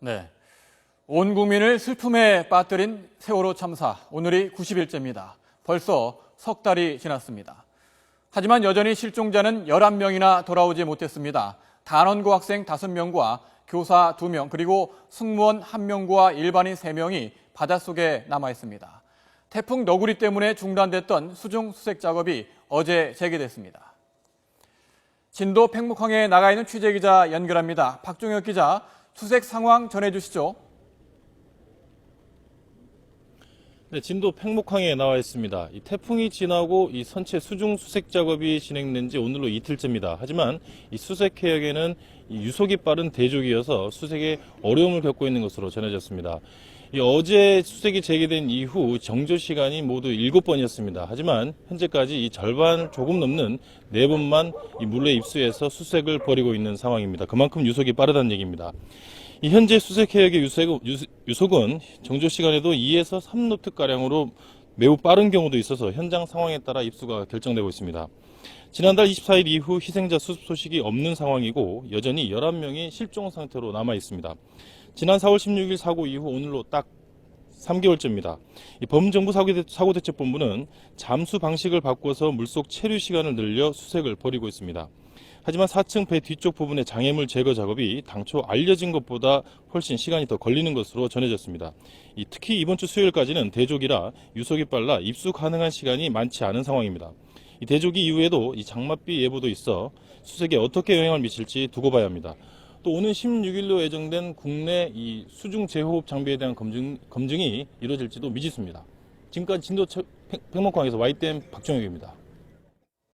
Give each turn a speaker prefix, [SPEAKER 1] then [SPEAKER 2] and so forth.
[SPEAKER 1] 네. 온 국민을 슬픔에 빠뜨린 세월호 참사. 오늘이 90일째입니다. 벌써 석 달이 지났습니다. 하지만 여전히 실종자는 11명이나 돌아오지 못했습니다. 단원고 학생 5명과 교사 2명, 그리고 승무원 1명과 일반인 3명이 바닷속에 남아 있습니다. 태풍 너구리 때문에 중단됐던 수중 수색 작업이 어제 재개됐습니다. 진도 팽목항에 나가 있는 취재기자 연결합니다. 박종혁 기자, 수색 상황 전해주시죠.
[SPEAKER 2] 네, 진도 팽목항에 나와 있습니다. 이 태풍이 지나고 이 선체 수중 수색 작업이 진행된 지 오늘로 이틀째입니다. 하지만 이 수색 해역에는 이 유속이 빠른 대족이어서 수색에 어려움을 겪고 있는 것으로 전해졌습니다. 이 어제 수색이 재개된 이후 정조 시간이 모두 7번이었습니다. 하지만 현재까지 이 절반 조금 넘는 4번만 이 물에 입수해서 수색을 벌이고 있는 상황입니다. 그만큼 유속이 빠르다는 얘기입니다. 이 현재 수색 해역의 유색, 유- 유속은 정조 시간에도 2에서 3노트 가량으로 매우 빠른 경우도 있어서 현장 상황에 따라 입수가 결정되고 있습니다. 지난달 24일 이후 희생자 수습 소식이 없는 상황이고 여전히 11명이 실종 상태로 남아 있습니다. 지난 4월 16일 사고 이후 오늘로 딱 3개월째입니다. 이 범정부 사고대- 사고대책본부는 잠수 방식을 바꿔서 물속 체류 시간을 늘려 수색을 벌이고 있습니다. 하지만 4층 배 뒤쪽 부분의 장애물 제거 작업이 당초 알려진 것보다 훨씬 시간이 더 걸리는 것으로 전해졌습니다. 이 특히 이번 주 수요일까지는 대족이라 유속이 빨라 입수 가능한 시간이 많지 않은 상황입니다. 이 대족이 이후에도 이 장맛비 예보도 있어 수색에 어떻게 영향을 미칠지 두고 봐야 합니다. 또 오는 16일로 예정된 국내 이 수중 제호흡 장비에 대한 검증, 검증이 이루어질지도 미지수입니다. 지금까지 진도 팽목항에서 YTN 박정혁입니다.